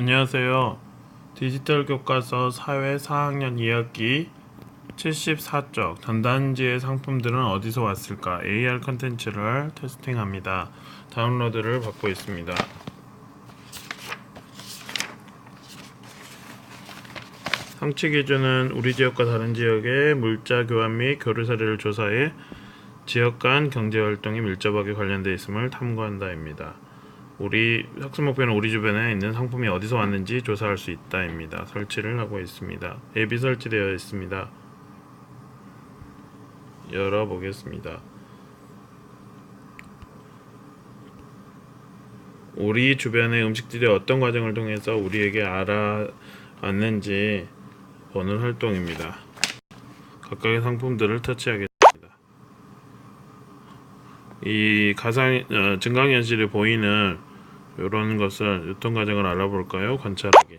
안녕하세요. 디지털 교과서 사회 4학년 2학기 74쪽 전단지의 상품들은 어디서 왔을까? AR 컨텐츠를 테스팅합니다. 다운로드를 받고 있습니다. 성취 기준은 우리 지역과 다른 지역의 물자 교환 및 교류 사례를 조사해 지역 간 경제 활동이 밀접하게 관련돼 있음을 탐구한다입니다. 우리 학습 목표는 우리 주변에 있는 상품이 어디서 왔는지 조사할 수 있다입니다. 설치를 하고 있습니다. 앱이 설치되어 있습니다. 열어보겠습니다. 우리 주변의 음식들이 어떤 과정을 통해서 우리에게 알아왔는지 보는 활동입니다. 각각의 상품들을 터치하겠습니다. 이 가상 어, 증강현실에 보이는 이런 것을 유통 과정을 알아볼까요? 관찰하기.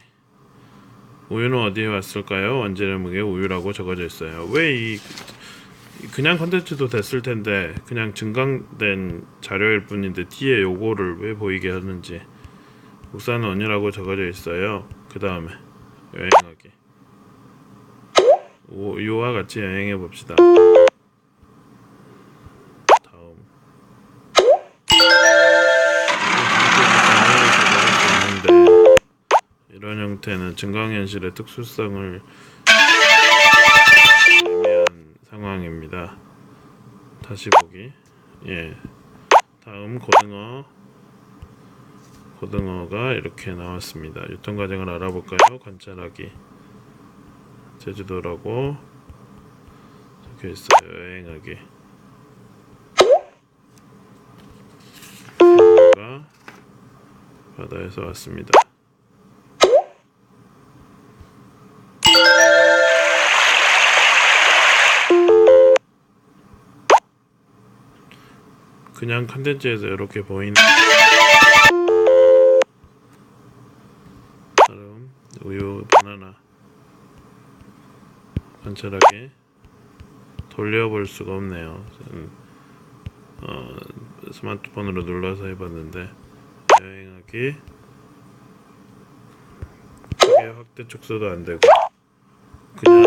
우유는 어디에 왔을까요? 원재료목에 우유라고 적어져 있어요. 왜 이 그냥 컨텐츠도 됐을 텐데 그냥 증강된 자료일 뿐인데 뒤에 요거를 왜 보이게 하는지 국산 원유라고 적어져 있어요. 그 다음에 여행하기. 우유와 같이 여행해 봅시다. 형태는 증강현실의 특수성을 애매한 상황입니다. 다시 보기. 예. 다음 고등어. 고등어가 이렇게 나왔습니다. 유통 과정을 알아볼까요? 관찰하기. 제주도라고 적혀 있어요. 여행하기. 바다에서 왔습니다. 그냥 컨텐츠에서 이렇게 보이는 다음 우유 바나나 관찰하게 돌려볼 수가 없네요. 어, 스마트폰으로 눌러서 해봤는데 여행하기 크게 확대 축소도 안 되고 그냥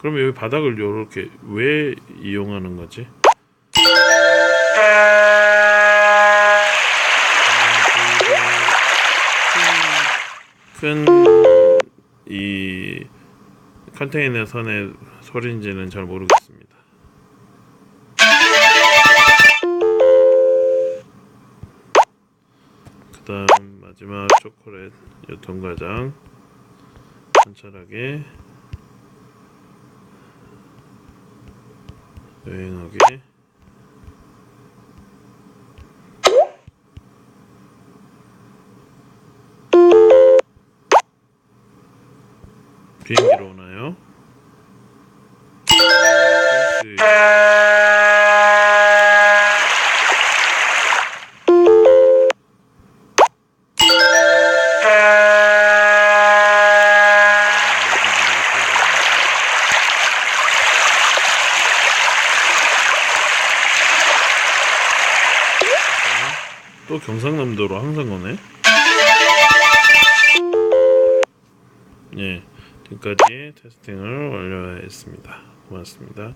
그럼 여기 바닥을 이렇게 왜 이용하는 거지? 큰이 컨테이너 선의 소리인지는 잘 모르겠습니다. 그다음 마지막 초콜릿 유통 과정 관찰하게 여행하기 비행기로 오나요? 네. 또 경상남도로 항상 오네. 지금까지 테스팅을 완료했습니다. 고맙습니다.